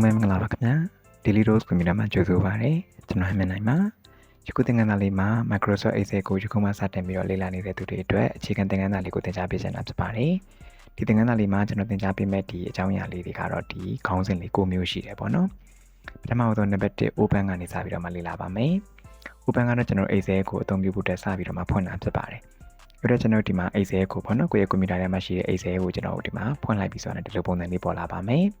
အားလုံးပဲမင်္ဂလာပါခင်ဗျာ Daily Rose Computer မှာကြိုဆိုပါရစေကျွန်တော်ဟမနိုင်ပါယခုသင်ခန်းစာလေးမှာ Microsoft Excel ကိုယခုမှစတင်ပြီးတော့လေ့လာနေတဲ့သူတွေအတွက်အခြေခံသင်ခန်းစာလေးကိုသင်ကြားပေးချင်တာဖြစ်ပါတယ်ဒီသင်ခန်းစာလေးမှာကျွန်တော်သင်ကြားပေးမယ့်ဒီအကြောင်းအရာလေးတွေကတော့ဒီခေါင်းစဉ်လေးကိုမျိုးရှိတယ်ပေါ့နော်ပထမဆုံးနံပါတ်1 Open ကနေစပြီးတော့မှလေ့လာပါမယ် Open ကတော့ကျွန်တော် Excel ကိုအသုံးပြုဖို့အတွက်စပြီးတော့မှဖွင့်တာဖြစ်ပါတယ်အဲ့တော့ကျွန်တော်ဒီမှာ Excel ကိုပေါ့နော်ကိုယ့်ရဲ့ကွန်ပျူတာထဲမှာရှိတဲ့ Excel ကိုကျွန်တော်ဒီမှာဖွင့်လိုက်ပြီးဆိုတော့ဒီလိုပုံစံလေးပေါ်လာပါမယ်။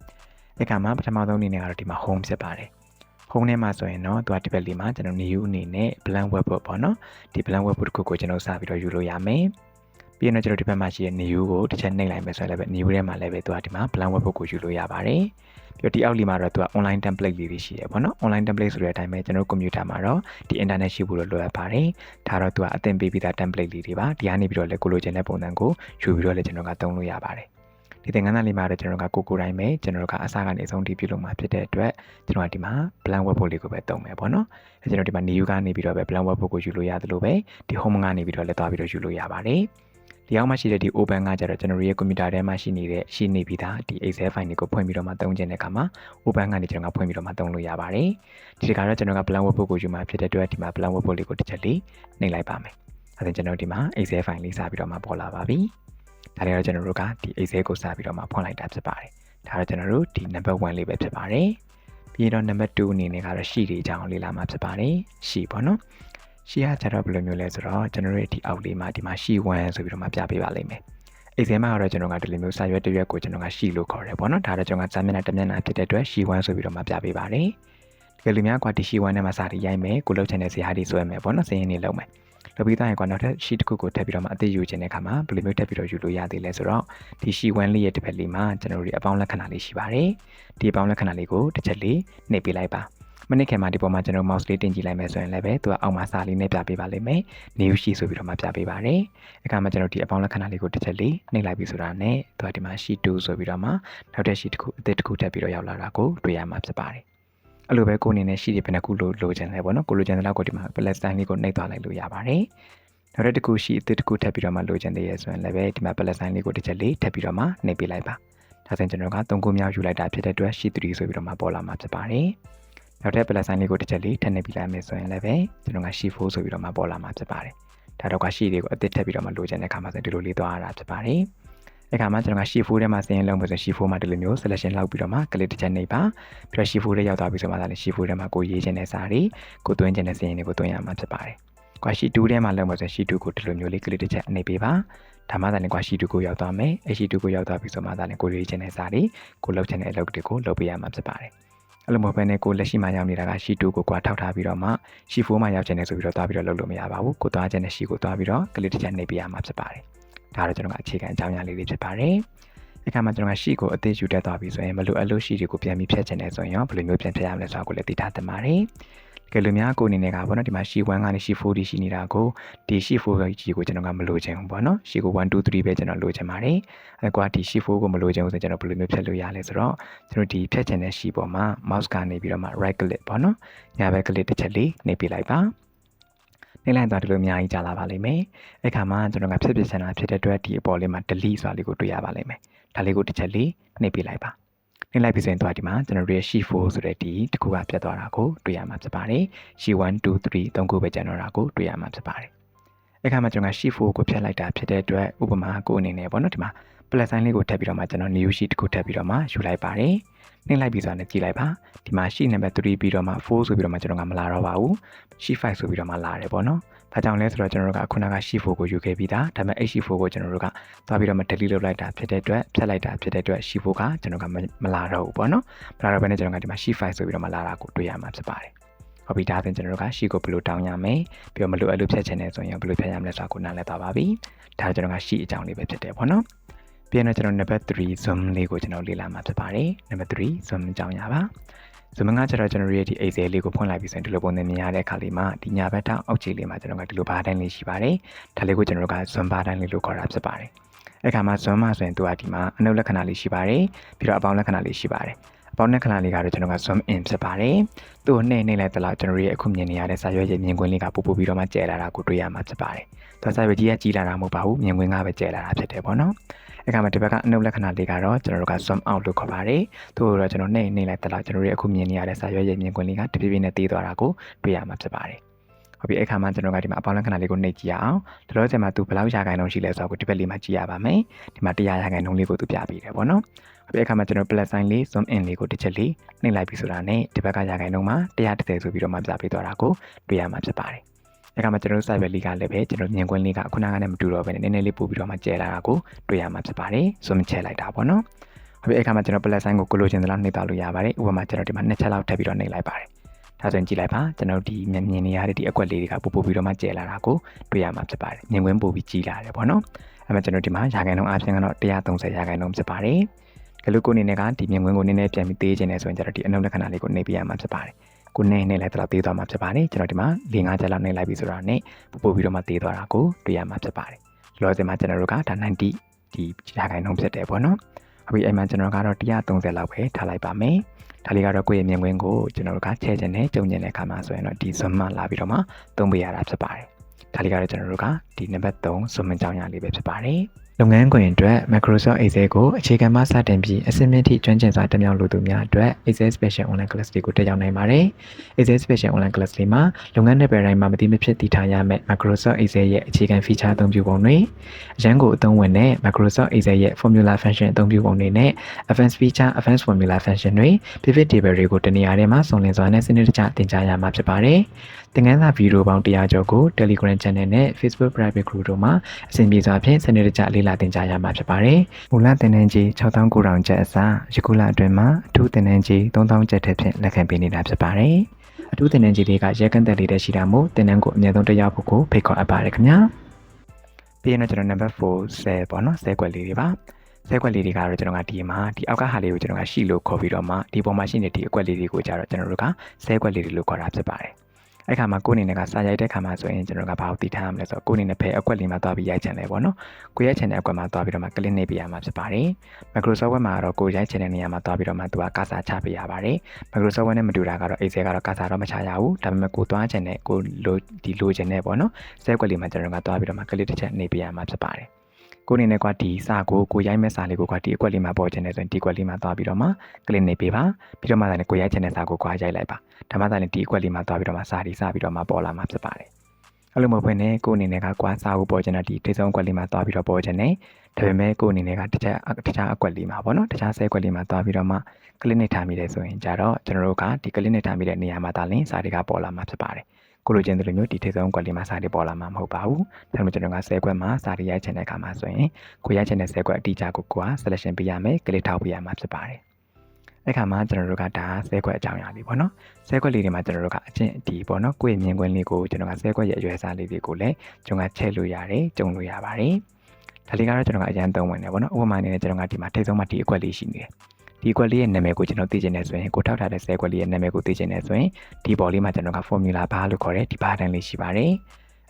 ဒီကမှာပထမဆုံးအနေနဲ့ကတော့ဒီမှာ home ဖြစ်ပါတယ်။ home ထဲမှာဆိုရင်တော့သူကဒီဘက်လေးမှာကျွန်တော် new အနေနဲ့ blank web ပေါ့နော်။ဒီ blank web တစ်ခုကိုကျွန်တော်စပြီးတော့ယူလို့ရမယ်။ပြီးရင်တော့ကျွန်တော်ဒီဘက်မှာရှိတဲ့ new ကိုတစ်ချက်နှိပ်လိုက်မယ်ဆိုရင်လည်းပဲ new ထဲမှာလည်းပဲသူကဒီမှာ blank web ကိုယူလို့ရပါတယ်။ပြီးတော့ဒီအောက်လေးမှာတော့သူက online template လေးတွေရှိတယ်ပေါ့နော် online template ဆိုတဲ့အတိုင်းပဲကျွန်တော်ကွန်ပျူတာမှာတော့ဒီ internet ရှိဖို့လိုလိုအပ်ပါတယ်ဒါတော့သူကအသင်ပေးပြီးသား template လေးတွေပါဒီကနေပြီးတော့လည်းကိုလိုချင်တဲ့ပုံစံကိုယူပြီးတော့လည်းကျွန်တော်ကသုံးလို့ရပါတယ် ဒီသင်ခန်းစာလေးမှာတော့ကျွန်တော်ကကိုကိုတိုင်းပဲကျွန်တော်ကအစားကနေအဆုံးထိပြုလုပ်မှာဖြစ်တဲ့အတွက်ကျွန်တော်ကဒီမှာ blank web လေးကိုပဲသုံးမယ်ပေါ့နော်အဲကျွန်တော်ဒီမှာ new ကနေပြီးတော့ပဲ blank web ကိုယူလို့ရသလိုပဲဒီ home ကနေပြီးတော့လည်းသွားပြီးတော့ယူလို့ရပါတယ်ဒီအောက်မှာရှိတဲ့ဒီ open ကကြတော့ကျွန်တော်ရဲ့ကွန်ပျူတာထဲမှာရှိနေတဲ့ရှိနေပြီးသားဒီ Excel file တွေကိုဖွင့်ပြီးတော့မှသုံးခြင်းတဲ့အခါမှာ open ကနေကျွန်တော်ကဖွင့်ပြီးတော့မှသုံးလို့ရပါတယ်ဒီတခါတော့ကျွန်တော်က blank web ကိုယူမှာဖြစ်တဲ့အတွက်ဒီမှာ blank web လေးကိုတစ်ချက်လေးနှိပ်လိုက်ပါမယ်အဲဒါကျွန်တော်ဒီမှာ Excel file လေးစပြီးတော့မှပေါ်လာပါပြီ ဒါတွေတော့ကျွန်တော်တို့ကဒီ Excel ကိုစပြီးတော့မှဖွင့်လိုက်တာဖြစ်ပါတယ်ဒါတော့ကျွန်တော်တို့ဒီ number 1လေးပဲဖြစ်ပါတယ်ပြီးတော့ number 2အနေနဲ့ကတော့ sheet တွေအကြောင်းလေးလာမှာဖြစ်ပါတယ် sheet ပေါ့နော်ရှီကကျတော့ဘယ်လိုမျိုးလဲဆိုတော့ကျွန်တော်တို့ဒီအောက်လေးမှာဒီမှာရှီ1ဆိုပြီးတော့မှပြပေးပါလိမ့်မယ် Excel မှာတော့ကျွန်တော်ကဒီလိုမျိုးစာရွက်တစ်ရွက်ကိုကျွန်တော်ကရှီလို့ခေါ်တယ်ပေါ့နော်ဒါတော့ကျွန်တော်ကစာမျက်နှာတစ်မျက်နှာဖြစ်တဲ့အတွက်ရှီ1ဆိုပြီးတော့မှပြပေးပါတယ်တကယ်လို့များကွာဒီရှီ1နဲ့မှစာတွေရိုက်မယ်ကိုလုပ်ချင်တဲ့ဇာတ်တွေဆွဲမယ်ပေါ့နော်စရင်းတွေလုပ်မယ် လုပ်ပြီးသားရင်ကွာနောက်ထပ်ရှီတစ်ခုကိုထပ်ပြီးတော့မှအသေးယူခြင်းတဲ့အခါမှာဘယ်လိုမျိုးထပ်ပြီးတော့ယူလို့ရသေးလဲဆိုတော့ဒီရှီ1လေးရဲ့တစ်ဖက်လေးမှာကျွန်တော်တို့အပေါင်းလက္ခဏာလေးရှိပါတယ်ဒီအပေါင်းလက္ခဏာလေးကိုတစ်ချက်လေးနှိပ်ပေးလိုက်ပါမနစ်ခင်မှာဒီပေါ်မှာကျွန်တော် mouse လေးတင်ကြည့်လိုက်မယ်ဆိုရင်လည်းပဲသူကအောက်မှာစာလေးနဲ့ပြပေးပါလိမ့်မယ်။ new sheet ဆိုပြီးတော့မှပြပေးပါတယ်။အခါမှာကျွန်တော်ဒီအပေါင်းလက္ခဏာလေးကိုတစ်ချက်လေးနှိပ်လိုက်ပြီဆိုတာနဲ့သူကဒီမှာ sheet 2ဆိုပြီးတော့မှနောက်တဲ့ sheet တစ်ခုအသစ်တစ်ခုထပ်ပြီးတော့ရောက်လာတာကိုတွေ့ရမှာဖြစ်ပါတယ်။ အဲ့လိုပဲကိုအနေနဲ့ sheet တွေဘယ်နှခုလိုလိုချင်လဲပေါ့နော်။ကိုလိုချင်တဲ့လောက်ကိုဒီမှာ plus sign လေးကိုနှိပ်သွားလိုက်လို့ရပါတယ်။နောက်တစ်ခု sheet အသစ်တစ်ခုထပ်ပြီးတော့မှလိုချင်သေးရဆိုရင်လည်းပဲဒီမှာ plus sign လေးကိုတစ်ချက်လေးထပ်ပြီးတော့မှနှိပ်ပေးလိုက်ပါ။ဒါဆိုရင်ကျွန်တော်က3ခုမြောက်ယူလိုက်တာဖြစ်တဲ့အတွက် sheet 3ဆိုပြီးတော့မှပေါ်လာမှာဖြစ်ပါတယ်။နောက်ထပ် plus sign လေးကိုတစ်ချက်လေးထပ်နေပြီးလိုက်မယ်ဆိုရင်လည်းပဲကျွန်တော်က sheet 4ဆိုပြီးတော့မှပေါ်လာမှာဖြစ်ပါတယ်။ဒါတော့က sheet လေးကိုအသစ်ထပ်ပြီးတော့မှလိုချင်တဲ့အခါမှာဆိုဒီလိုလေးသွားရတာဖြစ်ပါတယ်။ အခါမှာကျွန်တော်က sheet 4ထဲမှာစရင်လုံးမယ်ဆို sheet 4မှာဒီလိုမျိုး selection လောက်ပြီးတော့မှ click တစ်ချက်နှိပ်ပါပြီးတော့ sheet 4ထဲရောက်သွားပြီဆိုမှသာလေ sheet 4ထဲမှာကိုရေးချင်တဲ့စာတွေကိုသွင်းချင်တဲ့စရင်တွေကိုသွင်းရမှာဖြစ်ပါတယ်။ကွာ sheet 2ထဲမှာလုံးမယ်ဆို sheet 2ကိုဒီလိုမျိုးလေး click တစ်ချက်နှိပ်ပေးပါဒါမှသာလေကွာ sheet 2ကိုရောက်သွားမယ်။ sheet 2ကိုရောက်သွားပြီဆိုမှသာလေကိုရေးချင်တဲ့စာတွေကိုလုပ်ချင်တဲ့အလုပ်တွေကိုလုပ်ပေးရမှာဖြစ်ပါတယ်။အဲ့လိုမဟုတ်ဘဲနဲ့ကိုလက်ရှိမှာရောက်နေတာက sheet 2ကိုကွာထောက်ထားပြီးတော့မှ sheet 4မှာရောက်ချင်တယ်ဆိုပြီးတော့တွားပြီးတော့လုပ်လို့မရပါဘူးကိုတွားချင်တဲ့ sheet ကိုတွားပြီးတော့ click တစ်ချက်နှိပ်ပြရမှာဖြစ်ပါတယ် ဒါတော့ကျွန်တော်ကအခြေခံအကြောင်းအရာလေးတွေဖြစ်ပါတယ်အခါမှာကျွန်တော်က sheet ကိုအသေးယူတက်သွားပြီဆိုရင်မလိုအပ်လို့ sheet တွေကိုပြန်ပြီးဖြတ်ချင်တယ်ဆိုရင်ရောဘယ်လိုမျိုးပြန်ဖြတ်ရမလဲဆိုတာကိုလည်းသိထားသင့်ပါတယ်ကယ်လို့များကိုအနေနဲ့ကပေါ့နော်ဒီမှာ sheet 1ကနေ sheet 4ဒီရှိနေတာကိုဒီ sheet 4ကြီးကိုကျွန်တော်ကမလိုချင်ဘူးပေါ့နော် sheet ကို1 2 3ပဲကျွန်တော်လိုချင်ပါတယ်အဲကွာဒီ sheet 4ကိုမလိုချင်ဘူးဆိုကျွန်တော်ဘယ်လိုမျိုးဖြတ်လို့ရလဲဆိုတော့ကျွန်တော်ဒီဖြတ်ချင်တဲ့ sheet ပေါ်မှာ mouse ကနေပြီးတော့မှ right click ပေါ့နော်ညာဘက် click တစ်ချက်လေးနှိပ်ပြလိုက်ပါ နေလိုက်သွားတယ်လို့အများကြီးကြာလာပါလိမ့်မယ်။အဲ့ခါမှာကျွန်တော်ကဖြစ်ဖြစ်ချင်တာဖြစ်တဲ့အတွက်ဒီအပေါ်လေးမှာ delete ဆိုတာလေးကိုတွေ့ရပါလိမ့်မယ်။ဒါလေးကိုတစ်ချက်လေးနှိပ်ပြလိုက်ပါ။နှိပ်လိုက်ပြီးဆိုရင်တော့ဒီမှာကျွန်တော်တို့ရဲ့ sheet 4ဆိုတဲ့ဒီတစ်ခုကပြတ်သွားတာကိုတွေ့ရမှာဖြစ်ပါတယ်။ sheet 1 2 3သုံးခုပဲကျန်တော့တာကိုတွေ့ရမှာဖြစ်ပါတယ်။အခါမှာကျွန်တော်က sheet 4ကိုဖြတ်လိုက်တာဖြစ်တဲ့အတွက်ဥပမာကိုအနေနဲ့ပေါ့နော်ဒီမှာ plus sign လေးကိုထပ်ပြီးတော့မှကျွန်တော် new sheet တစ်ခုထပ်ပြီးတော့မှယူလိုက်ပါတယ်။ နှိပ်လိုက်ပြီးဆိုတော့ကြည့်လိုက်ပါ။ဒီမှာ sheet number 3ပြီးတော့မှ4ဆိုပြီးတော့မှကျွန်တော်ကမလာတော့ပါဘူး။ sheet 5ဆိုပြီးတော့မှလာတယ်ပေါ့နော်။ဒါကြောင့်လဲဆိုတော့ကျွန်တော်တို့ကခုနက sheet 4ကိုယူခဲ့ပြီးသားဒါပေမဲ့ sheet 4ကိုကျွန်တော်တို့ကသွားပြီးတော့မှ delete လုပ်လိုက်တာဖြစ်တဲ့အတွက်ဖြတ်လိုက်တာဖြစ်တဲ့အတွက် sheet 4ကကျွန်တော်ကမလာတော့ဘူးပေါ့နော်မလာတော့ဘဲနဲ့ကျွန်တော်ကဒီမှာ sheet 5ဆိုပြီးတော့မှလာတာကိုတွေ့ရမှာဖြစ်ပါတယ်ဟုတ်ပြီဒါဆိုရင်ကျွန်တော်တို့က sheet ကိုဘယ်လိုတောင်းရမလဲပြီးတော့မလိုအပ်လို့ဖြတ်ချင်တယ်ဆိုရင်ဘယ်လိုဖြတ်ရမလဲဆိုတာကိုနားလည်သွားပါပြီဒါကျွန်တော်က sheet အကြောင်းလေးပဲဖြစ်တယ်ပေါ့နော် ပြီးတော့ကျွန်တော် number 3 zoom လေးကိုကျွန်တော်လေ့လာမှာဖြစ်ပါတယ် number 3 zoom အကြောင်းရပါဆိုမငါကျတော့ကျွန်တော်ရဲ့ဒီ Excel လေးကိုဖွင့်လိုက်ပြီးဆိုရင်ဒီလိုပုံစံမြင်ရတဲ့အခါလေးမှာဒီညာဘက်ထောက်အောက်ခြေလေးမှာကျွန်တော်ကဒီလိုဘာတိုင်းလေးရှိပါတယ်ဒါလေးကိုကျွန်တော်က zoom ဘာတိုင်းလေးလို့ခေါ်တာဖြစ်ပါတယ်အဲ့ခါမှာ zoom မှာဆိုရင်သူကဒီမှာအနုလက္ခဏာလေးရှိပါတယ်ပြီးတော့အပေါင်းလက္ခဏာလေးရှိပါတယ်အပေါင်းလက္ခဏာလေးကတော့ကျွန်တော်က zoom in ဖြစ်ပါတယ်သူ့ကိုနှိမ့်နှိမ့်လိုက်တဲ့လောက်ကျွန်တော်ရဲ့အခုမြင်နေရတဲ့စာရွက်ရဲ့မြင်ကွင်းလေးကပို့ပို့ပြီးတော့မှကျဲလာတာကိုတွေ့ရမှာဖြစ်ပါတယ်သူစာရွက်ကြီးကကြီးလာတာမဟုတ်ပါဘူးမြင်ကွင်းကပဲကျဲလာတာဖြစ်တယ်ပေါ့နော် အဲ့ခါမှာဒီဘက်ကအနုလက္ခဏာလေးကတော့ကျွန်တော်တို့က zoom out လို့ခေါ်ပါတယ်သူ့ကိုတော့ကျွန်တော်နှိမ့်နှိမ့်လိုက်တဲ့လောက်ကျွန်တော်တို့အခုမြင်နေရတဲ့စာရွက်ရဲ့မြင်ကွင်းလေးကတဖြည်းဖြည်းနဲ့တည်သွားတာကိုတွေ့ရမှာဖြစ်ပါတယ်ဟုတ်ပြီအဲ့ခါမှာကျွန်တော်ကဒီမှာအပေါင်းလက္ခဏာလေးကိုနှိပ်ကြည့်ရအောင်ဒီလိုချိန်မှာသူဘယ်လောက်ရာခိုင်နှုန်းရှိလဲဆိုတော့ဒီဘက်လေးမှာကြည့်ရပါမယ်ဒီမှာ100ရာခိုင်နှုန်းလေးကိုသူပြပေးတယ်ပေါ့နော်ဟုတ်ပြီအခါမှာကျွန်တော် plus sign လေး zoom in လေးကိုတစ်ချက်လေးနှိပ်လိုက်ပြီဆိုတာနဲ့ဒီဘက်ကရာခိုင်နှုန်းမှာ130ဆိုပြီးတော့မှပြပေးသွားတာကိုတွေ့ရမှာဖြစ်ပါတယ်။ အခါမှာကျွန်တော် site လေးကလည်းပဲကျွန်တော်မြင်ကွင်းလေးကခုနကနဲ့မတူတော့ဘဲနဲ့နည်းနည်းလေးပို့ပြီးတော့မှကျဲလာတာကိုတွေ့ရမှာဖြစ်ပါတယ်။ zoom ချဲလိုက်တာပေါ့နော်။ဟုတ်ပြီအခါမှာကျွန်တော် plus sign ကိုကိုလိုချင်သလောက်နှိပ်သွားလို့ရပါတယ်။ဥပမာကျွန်တော်ဒီမှာနှစ်ချက်လောက်ထပ်ပြီးတော့နှိပ်လိုက်ပါတယ်။ဒါဆိုရင်ကြည့်လိုက်ပါကျွန်တော်ဒီမြင်မြင်နေရတဲ့ဒီအကွက်လေးတွေကပို့ပို့ပြီးတော့မှကျဲလာတာကိုတွေ့ရမှာဖြစ်ပါတယ်။မြင်ကွင်းပို့ပြီးကြီးလာတယ်ပေါ့နော်။အဲ့မှာကျွန်တော်ဒီမှာရာခိုင်နှုန်းအပြင်ကတော့130ရာခိုင်နှုန်းဖြစ်ပါတယ်။ကလူကိုအနေနဲ့ကဒီမြင်ကွင်းကိုနည်းနည်းပြန်ပြီးသေးခြင်းနဲ့ဆိုရင်ကျတော့ဒီအနုလက္ခဏာလေးကိုနှိပ်ပြရမှာဖြစ်ပါတယ်။ ကိုနေနေလိုက်တော့သေးသွားမှာဖြစ်ပါတယ်ကျွန်တော်ဒီမှာ၄၅ချက်လောက်နှိပ်လိုက်ပြီဆိုတော့နဲ့ပို့ပို့ပြီးတော့မှသေးသွားတာကိုတွေ့ရမှာဖြစ်ပါတယ်လောဆယ်မှာကျွန်တော်တို့ကဒါ90ဒီရာခိုင်နှုန်းဖြစ်တယ်ပေါ့နော်အခုအိမ်မှာကျွန်တော်ကတော့130လောက်ပဲထားလိုက်ပါမယ်ဒါလေးကတော့ကိုယ့်ရဲ့မြင်ကွင်းကိုကျွန်တော်တို့ကချဲ့ခြင်းနဲ့ကြုံခြင်းတဲ့အခါမှာဆိုရင်တော့ဒီ zoom မှလာပြီးတော့မှသုံးပေးရတာဖြစ်ပါတယ်ဒါလေးကတော့ကျွန်တော်တို့ကဒီနံပါတ်3 zoom ကြောင်းရလေးပဲဖြစ်ပါတယ် လုပ်ငန်းခွင်အတွက် Microsoft Excel ကိုအခြေခံမှစတင်ပြီးအဆင့်မြင့်ထိကျွမ်းကျင်စွာတက်မြောက်လိုသူများအတွက် Excel Special Online Class တွေကိုတက်ရောက်နိုင်ပါတယ်။ Excel Special Online Class တွေမှာလုပ်ငန်းနယ်ပယ်တိုင်းမှာမတိမဖြစ်တည်ထားရမယ့် Microsoft Excel ရဲ့အခြေခံ feature အသုံးပြုပုံတွေအရန်ကိုအသုံးဝင်တဲ့ Microsoft Excel ရဲ့ formula function အသုံးပြုပုံတွေနဲ့ advanced feature advanced formula function တွေ pivot table တွေကိုတနေရာထဲမှာစုံလင်စွာနဲ့စနစ်တကျသင်ကြားရမှာဖြစ်ပါတယ်။သင်ခန်းစာဗီဒီယိုပေါင်း100ကျော်ကို Telegram Channel နဲ့ Facebook Private Group တို့မှာအစဉ်ပြေစွာဖြင့်စနစ်တကျလေ့လာသင်ကြားရမှာဖြစ်ပါတယ်။မူလသင်တန်းကြီး6900ကျပ်အစားယခုလအတွင်းမှာအထူးသင်တန်းကြီး3000ကျပ်ထက်ဖြင့်လက်ခံပေးနေတာဖြစ်ပါတယ်။အထူးသင်တန်းကြီးတွေကရဲကန့်တက်လေးတဲ့ရှိတာမို့သင်တန်းကိုအမြဲဆုံးတက်ရောက်ဖို့ကိုဖိတ်ခေါ်အပ်ပါတယ်ခင်ဗျာ။ပြီးရင်တော့ကျွန်တော် number 4 cell ပေါ့နော် cell ကွက်လေးတွေပါ။ဆဲကွက်လေးတွေကတော့ကျွန်တော်ကဒီမှာဒီအောက်ကဟာလေးကိုကျွန်တော်ကရှိလို့ခေါ်ပြီးတော့မှဒီပေါ်မှာရှိနေတဲ့အကွက်လေးတွေကိုကြတော့ကျွန်တော်တို့ကဆဲကွက်လေးတွေလို့ခေါ်တာဖြစ်ပါတယ်။ အဲ့ခါမှာကိုယ့်အနေနဲ့ကစာရိုက်တဲ့ခါမှာဆိုရင်ကျွန်တော်ကဘာလို့တည်ထားရမလဲဆိုတော့ကိုယ့်အနေနဲ့ဖယ်အကွက်လေးမှာသွားပြီးရိုက်ချင်တယ်ပေါ့နော်ကိုရိုက်ချင်တဲ့အကွက်မှာသွားပြီးတော့မှ click နှိပ်ပေးရမှာဖြစ်ပါတယ် Microsoft Word မှာတော့ကိုရိုက်ချင်တဲ့နေရာမှာသွားပြီးတော့မှသူကကာစာချပေးရပါတယ် Microsoft Word နဲ့မတူတာကတော့ Excel ကတော့ကာစာတော့မချရဘူးဒါပေမဲ့ကိုသွားချင်တဲ့ကိုလိုဒီလိုချင်တဲ့ပေါ့နော်စက်ကွက်လေးမှာကျွန်တော်ကသွားပြီးတော့မှ click တစ်ချက်နှိပ်ပေးရမှာဖြစ်ပါတယ် ကိုအနေနဲ့ကွာဒီစာကိုကိုရိုက်မဲ့စာလေးကိုကွာဒီအကွက်လေးမှာပေါ်ချင်တယ်ဆိုရင်ဒီအကွက်လေးမှာသွားပြီးတော့မှကလစ်နေပေးပါပြီးတော့မှလည်းကိုရိုက်ချင်တဲ့စာကိုကွာရိုက်လိုက်ပါဒါမှသာလည်းဒီအကွက်လေးမှာသွားပြီးတော့မှစာဒီစပြီးတော့မှပေါ်လာမှာဖြစ်ပါတယ်အဲ့လိုမဟုတ်ဘဲနဲ့ကိုအနေနဲ့ကကွာစာကိုပေါ်ချင်တဲ့ဒီထိဆုံးအကွက်လေးမှာသွားပြီးတော့ပေါ်ချင်တယ်ဒါပေမဲ့ကိုအနေနဲ့ကတခြားတခြားအကွက်လေးမှာပေါ့နော်တခြားဆဲအကွက်လေးမှာသွားပြီးတော့မှကလစ်နေထားမိတယ်ဆိုရင်ကြတော့ကျွန်တော်တို့ကဒီကလစ်နေထားမိတဲ့နေရာမှာသာလင်းစာတွေကပေါ်လာမှာဖြစ်ပါတယ် ကိုလိုချင်တဲ့လိုမျိုးဒီထိဆုံးကွက်လေးမှာစာတွေပေါ်လာမှာမဟုတ်ပါဘူး။ဒါပေမဲ့ကျွန်တော်က10ကွက်မှာစာတွေရိုက်ချင်တဲ့အခါမှာဆိုရင်ကိုရိုက်ချင်တဲ့10ကွက်အတိအကျကိုကိုက selection ပေးရမယ်။ click ထောက်ပေးရမှာဖြစ်ပါတယ်။အဲ့ခါမှာကျွန်တော်တို့ကဒါ10ကွက်အကြောင်းအရာလေးပေါ့နော်။10ကွက်လေးတွေမှာကျွန်တော်တို့ကအချင်းဒီပေါ့နော်။ကိုယ့်ရဲ့မြင်ကွင်းလေးကိုကျွန်တော်က10ကွက်ရဲ့အရွယ်စားလေးတွေကိုလည်းကျွန်တော်ကချဲ့လို့ရတယ်၊ကျုံလို့ရပါတယ်။ဒါလေးကတော့ကျွန်တော်ကအရန်သုံးဝင်တယ်ပေါ့နော်။ဥပမာအနေနဲ့ကျွန်တော်ကဒီမှာထိဆုံးမှာဒီအကွက်လေးရှိနေတယ်။ ဒီကွက်လေးရဲ့နာမည်ကိုကျွန်တော်သိချင်တယ်ဆိုရင်ကိုထောက်ထားတဲ့ဆဲကွက်လေးရဲ့နာမည်ကိုသိချင်တယ်ဆိုရင်ဒီပေါ်လေးမှာကျွန်တော်က formula bar လို့ခေါ်တဲ့ဒီ button လေးရှိပါတယ်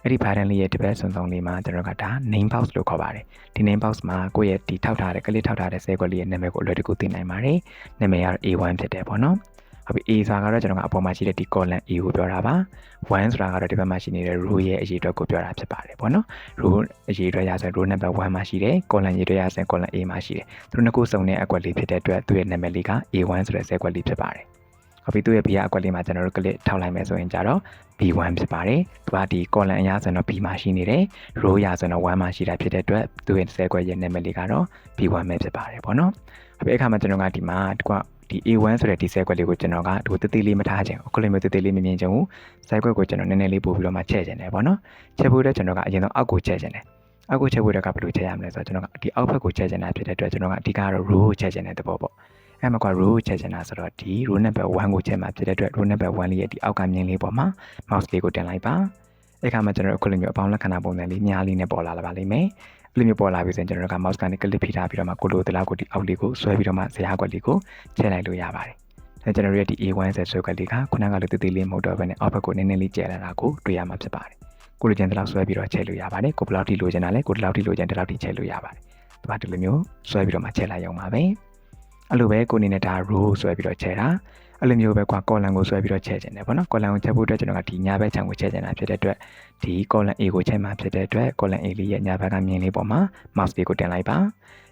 အဲ့ဒီ button လေးရဲ့တစ်ပတ်စုံစုံလေးမှာကျွန်တော်ကဒါ name box လို့ခေါ်ပါတယ်ဒီ name box မှာကိုယ့်ရဲ့ဒီထောက်ထားတဲ့ကလေးထောက်ထားတဲ့ဆဲကွက်လေးရဲ့နာမည်ကိုအလွယ်တကူသိနိုင်ပါတယ်နာမည်ကတော့ A1 ဖြစ်တယ်ပေါ့နော် ဟုတ်ပြီ A ဆိုတာကတော့ကျွန်တော်ကအပေါ်မှာရှိတဲ့ဒီ column A ကိုပြောတာပါ1ဆိုတာကတော့ဒီဘက်မှာရှိနေတဲ့ row ရဲ့အရေးအတွက်ကိုပြောတာဖြစ်ပါတယ်ပေါ့နော် row အရေးအတွက်ရဆို row number 1မှာရှိတယ် column ရေးအတွက်ရဆို column A မှာရှိတယ်သူတို့နှစ်ခုစုံတဲ့အကွက်လေးဖြစ်တဲ့အတွက်သူ့ရဲ့နာမည်လေးက A1 ဆိုတဲ့ဇက်ကွက်လေးဖြစ်ပါတယ်ဟုတ်ပြီသူ့ရဲ့ B အကွက်လေးမှာကျွန်တော်တို့ click ထောက်လိုက်မယ်ဆိုရင်ကြတော့ B1 ဖြစ်ပါတယ်သူကဒီ column အရာဆိုတော့ B မှာရှိနေတယ် row ရဆိုတော့1မှာရှိတာဖြစ်တဲ့အတွက်သူ့ရဲ့ဇက်ကွက်ရဲ့နာမည်လေးကတော့ B1 ပဲဖြစ်ပါတယ်ပေါ့နော်ဟုတ်ပြီအခါမှာကျွန်တော်ကဒီမှာဒီက ဒီ A1 ဆိုတဲ့ဒီ set ကွက်လေးကိုကျွန်တော်ကဒီတသေးလေးမထားချင်ဘူးအခုလိုမျိုးတသေးလေးမမြင်ချင်ဘူး set ကွက်ကိုကျွန်တော်နည်းနည်းလေးပို့ပြီးတော့မှချဲ့ချင်တယ်ပေါ့နော်ချဲ့ဖို့အတွက်ကျွန်တော်ကအရင်ဆုံးအောက်ကိုချဲ့ချင်တယ်အောက်ကိုချဲ့ဖို့အတွက်ကဘယ်လိုချဲ့ရမလဲဆိုတော့ကျွန်တော်ကဒီအောက်ဘက်ကိုချဲ့ချင်တာဖြစ်တဲ့အတွက်ကျွန်တော်ကအဓိကတော့ row ကိုချဲ့ချင်တဲ့သဘောပေါ့အဲမှာက row ကိုချဲ့ချင်တာဆိုတော့ဒီ row number 1ကိုချဲ့မှာဖြစ်တဲ့အတွက် row number 1လေးရဲ့ဒီအောက်ကမြင်လေးပေါ်မှာ mouse လေးကိုတင်လိုက်ပါအဲ့ခါမှာကျွန်တော်အခုလိုမျိုးအပေါင်းလက္ခဏာပုံစံလေးများလေးနဲ့ပေါ်လာလာပါလိမ့်မယ် အဲ့လိုမျိုးပေါ်လာပြီဆိုရင်ကျွန်တော်တို့က mouse ကနေ click ဖိထားပြီးတော့မှကိုလိုတလောက်ကိုဒီအောက်လေးကိုဆွဲပြီးတော့မှဇယားကွက်လေးကိုချဲ့လိုက်လို့ရပါတယ်အဲကျွန်တော်ရဲ့ဒီ A1 ဆက်ဆွဲကလေးကခုနကလိုတည်တည်လေးမဟုတ်တော့ဘဲနဲ့အောက်ဘက်ကိုနည်းနည်းလေးကျဲလာတာကိုတွေ့ရမှာဖြစ်ပါတယ်ကိုလိုချင်တဲ့လောက်ဆွဲပြီးတော့ချဲလို့ရပါတယ်ကိုဘယ်လောက်ထိလိုချင်တာလဲကိုဒီလောက်ထိလိုချင်တဲ့လောက်ထိချဲလို့ရပါတယ်ဒီမှာဒီလိုမျိုးဆွဲပြီးတော့မှချဲလိုက်ရုံပါပဲအဲ့လိုပဲကိုအနေနဲ့ဒါ row ဆွဲပြီးတော့ချဲတာ အဲ့လိုမျိုးပဲကွာ column ကိုဆွဲပြီးတော့ချဲချင်တယ်ပေါ့နော် column ကိုချက်ဖို့အတွက်ကျွန်တော်ကဒီညာဘက်ခြံကိုချဲချင်တာဖြစ်တဲ့အတွက်ဒီ column A ကိုချဲမှဖြစ်တဲ့အတွက် column A လေးရဲ့ညာဘက်ကမြင်လေးပေါ်မှာ mouse လေးကိုတင်လိုက်ပါ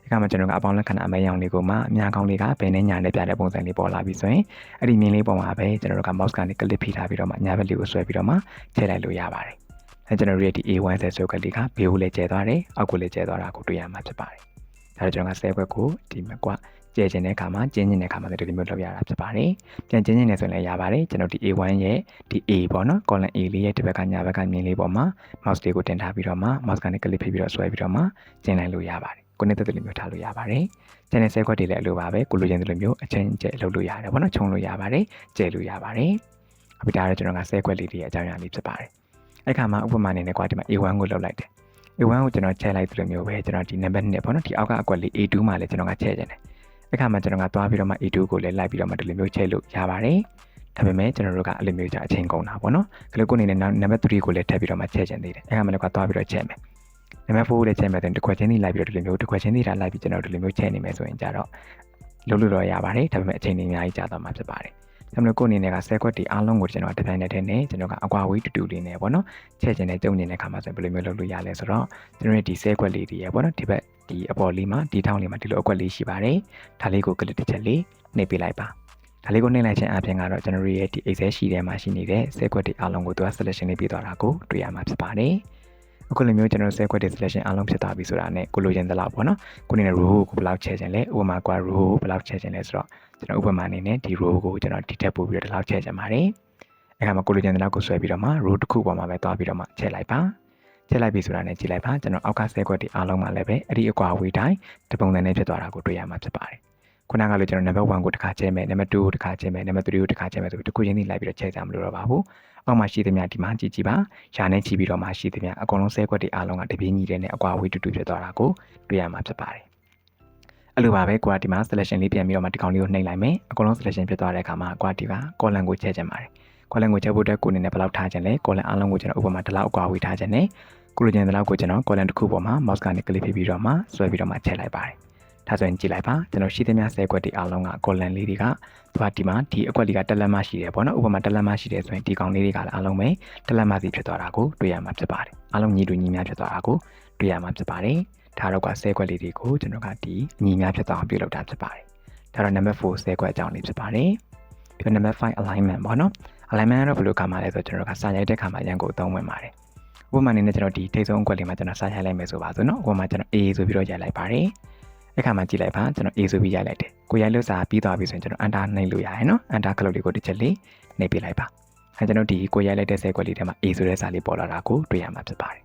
ဒီကမှာကျွန်တော်ကအပေါင်းလက္ခဏာအမဲရောင်လေးကိုမှအများကောင်းလေးကဘယ်နဲ့ညာနဲ့ပြတဲ့ပုံစံလေးပေါ်လာပြီဆိုရင်အဲ့ဒီမြင်လေးပေါ်မှာပဲကျွန်တော်တို့က mouse ကနေ click ဖိထားပြီးတော့မှညာဘက်လေးကိုဆွဲပြီးတော့မှထည့်လိုက်လို့ရပါတယ်။အဲကျွန်တော်တို့ရဲ့ဒီ A1 ဆက်ဆိုကလေးကဘေးကိုလည်းကျဲသွားတယ်အောက်ကိုလည်းကျဲသွားတာကိုတွေ့ရမှာဖြစ်ပါတယ်။ဒါတော့ကျွန်တော်ကဆဲဘက်ကိုဒီမှာကွာ ကျဲကျင်တဲ့အခါမှာကျင်းကျင်တဲ့အခါမှာဒီလိုမျိုးလုပ်ရတာဖြစ်ပါတယ်။ပြန်ကျင်းကျင်နေဆိုရင်လည်းရပါတယ်ကျွန်တော်ဒီ A1 ရဲ့ဒီ A ပေါ့နော် column A လေးရဲ့ဒီဘက်ကညာဘက်ကမြင်လေးပေါ်မှာ mouse လေးကိုတင်ထားပြီးတော့မှ mouse ကနေ click ဖိပြီးတော့ဆွဲပြီးတော့မှကျင်းလိုက်လို့ရပါတယ်။ကိုနဲ့တက်တယ်လိုမျိုးထားလို့ရပါတယ်။ကျန်တဲ့ဆဲခွက်တွေလည်းအလိုပါပဲကိုလိုချင်တယ်လိုမျိုးအချင်းကျဲလုပ်လို့ရတယ်ပေါ့နော်ခြုံလို့ရပါတယ်ကျဲလို့ရပါတယ်။အခုဒါကတော့ကျွန်တော်ကဆဲခွက်လေးတွေအကြောင်းအရာလေးဖြစ်ပါတယ်။အဲ့ခါမှာဥပမာအနေနဲ့ကွာဒီမှာ A1 ကိုလောက်လိုက်တယ်။ A1 ကိုကျွန်တော်ချဲလိုက်တယ်လိုမျိုးပဲကျွန်တော်ဒီ number 2ပေါ့နော်ဒီအောက်ကအကွက်လေး A2 မှာလည်းကျွန်တော်ကချဲခြင်းတယ်။ အဲ့ခါမှာကျွန်တော်ကသွားပြီးတော့မှ A2 ကိုလည်းလိုက်ပြီးတော့မှဒီလိုမျိုးချဲလို့ရပါတယ်။ဒါပေမဲ့ကျွန်တော်တို့ကအဲ့လိုမျိုးကြာအချိန်ကုန်တာပေါ့နော်။ကလေးကိုနေနဲ့နံပါတ်3ကိုလည်းထပ်ပြီးတော့မှချဲခြင်းသေးတယ်။အဲ့ခါမှာလည်းကသွားပြီးတော့ချဲမယ်။နံပါတ်4ကိုလည်းချဲမယ်ဆိုရင်တစ်ခွက်ချင်းစီလိုက်ပြီးတော့ဒီလိုမျိုးတစ်ခွက်ချင်းစီထားလိုက်ပြီးကျွန်တော်ဒီလိုမျိုးချဲနေမယ်ဆိုရင်ကြတော့လုံးလို့တော့ရပါတယ်။ဒါပေမဲ့အချိန်ကြီးအများကြီးကြာသွားမှာဖြစ်ပါတယ်။ဒါမှမဟုတ်ကိုအနေနဲ့ကဆဲခွက်တီအားလုံးကိုကျွန်တော်တစ်ပိုင်းနဲ့ထည့်နေကျွန်တော်ကအကွာဝေးတူတူလေးနဲ့ပေါ့နော်ချဲ့ချင်တဲ့ကြုံနေတဲ့ခါမှာဆိုဘယ်လိုမျိုးလုပ်လို့ရလဲဆိုတော့ကျွန်တော်ရဲ့ဒီဆဲခွက်လေးတွေရပေါ့နော်ဒီဘက် ဒီအပေါ်လေးမှာဒီထောင်းလေးမှာဒီလိုအကွက်လေးရှိပါတယ်ဒါလေးကိုကလစ်တစ်ချက်လေးနှိပ်ပေးလိုက်ပါဒါလေးကိုနှိပ်လိုက်ခြင်းအပြင်ကတော့ကျွန်တော်ရဲ့ဒီ Excel ရှိထဲမှာရှိနေတဲ့ဆဲခွက်တွေအားလုံးကိုသူက selection လေးပေးသွားတာကိုတွေ့ရမှာဖြစ်ပါတယ်အခုလိုမျိုးကျွန်တော်ဆဲခွက်တွေ selection အားလုံးဖြစ်သွားပြီဆိုတာနဲ့ကိုလိုချင်သလောက်ပေါ့နော်ကိုနေနဲ့ row ကိုဘယ်လောက်ချဲချင်လဲဥပမာကွာ row ကိုဘယ်လောက်ချဲချင်လဲဆိုတော့ကျွန်တော်ဥပမာအနေနဲ့ဒီ row ကိုကျွန်တော်ဒီထက်ပို့ပြီးတော့ဒီလောက်ချဲချင်ပါတယ်အခါမှာကိုလိုချင်တဲ့လောက်ကိုဆွဲပြီးတော့မှ row တစ်ခုပေါ်မှာပဲတွားပြီးတော့မှချဲလိုက်ပါ ချဲလိုက်ပြီဆိုတာနဲ့ကြည့်လိုက်ပါကျွန်တော်အောက်ကဆဲခွက်တွေအားလုံးမှာလည်းပဲအဲ့ဒီအကွာအဝေးတိုင်းတပုံစံနဲ့ဖြစ်သွားတာကိုတွေ့ရမှာဖြစ်ပါတယ်ခုနကလိုကျွန်တော် number 1ကိုတစ်ခါချဲမယ် number 2ကိုတစ်ခါချဲမယ် number 3ကိုတစ်ခါချဲမယ်ဆိုပြီးတစ်ခုချင်းစီလိုက်ပြီးတော့ချဲကြမလို့တော့ပါဘူးအောက်မှာရှိသမျှဒီမှာကြည့်ကြည့်ပါရှာနဲ့ကြည့်ပြီးတော့မှရှိသမျှအကုန်လုံးဆဲခွက်တွေအားလုံးကတပြေးညီတဲ့နဲ့အကွာအဝေးတူတူဖြစ်သွားတာကိုတွေ့ရမှာဖြစ်ပါတယ်အဲ့လိုပါပဲကွာဒီမှာ selection လေးပြန်ပြီးတော့မှဒီကောင်လေးကိုနှိပ်လိုက်မယ်အကုန်လုံး selection ဖြစ်သွားတဲ့အခါမှာကွာဒီက column ကိုချဲချင်ပါတယ် column ကိုချဲဖို့အတွက်ကိုအနေနဲ့ဘယ်လောက်ထားခြင်းလဲ column အားလုံးကိုကျွန်တော်ဥပမာဒီလောက်အကွာဝေးထားခြင်းနဲ့ ကိုလိုချင်တဲ့လောက်ကိုကျွန်တော် column တစ်ခုပေါ်မှာ mouse ကနေ click ဖြစ်ပြီးတော့မှဆွဲပြီးတော့မှချဲလိုက်ပါတယ်ဒါဆိုရင်ကြည့်လိုက်ပါကျွန်တော်ရှိသမျှဆဲခွက်တွေအားလုံးက column လေးတွေကသူကဒီမှာဒီအကွက်လေးကတက်လက်မရှိတယ်ပေါ့နော်ဥပမာတက်လက်မရှိတယ်ဆိုရင်ဒီကောင်လေးတွေကလည်းအားလုံးပဲတက်လက်မစီဖြစ်သွားတာကိုတွေ့ရမှာဖြစ်ပါတယ်အားလုံးညီတူညီမျှဖြစ်သွားတာကိုတွေ့ရမှာဖြစ်ပါတယ်ဒါတော့ကဆဲခွက်လေးတွေကိုကျွန်တော်ကဒီညီမျှဖြစ်သွားအောင်ပြုလုပ်တာဖြစ်ပါတယ်ဒါတော့ number 4ဆဲခွက်အကြောင်းလေးဖြစ်ပါတယ်ပြီးတော့ number 5 alignment ပေါ့နော် alignment ကတော့ဘယ်လိုကမှာလဲဆိုတော့ကျွန်တော်ကစာရိုက်တဲ့ခါမှာရန်ကိုအသုံးဝင်ပါတယ် ဥပမာအနေနဲ့ကျွန်တော်ဒီထိတ်ဆုံးအကွက်လေးမှာကျွန်တော်စာရိုက်လိုက်မယ်ဆိုပါစို့နော်ဥပမာကျွန်တော် A ဆိုပြီးတော့ရိုက်လိုက်ပါတယ်အဲ့ခါမှာကြည့်လိုက်ပါကျွန်တော် A ဆိုပြီးရိုက်လိုက်တယ်ကိုရိုက်လို့စာပြီးသွားပြီဆိုရင်ကျွန်တော် enter နှိပ်လို့ရရနော် enter ခလုတ်လေးကိုတစ်ချက်လေးနှိပ်ပြလိုက်ပါအဲကျွန်တော်ဒီကိုရိုက်လိုက်တဲ့ဆဲကွက်လေးထဲမှာ A ဆိုတဲ့စာလေးပေါ်လာတာကိုတွေ့ရမှာဖြစ်ပါတယ်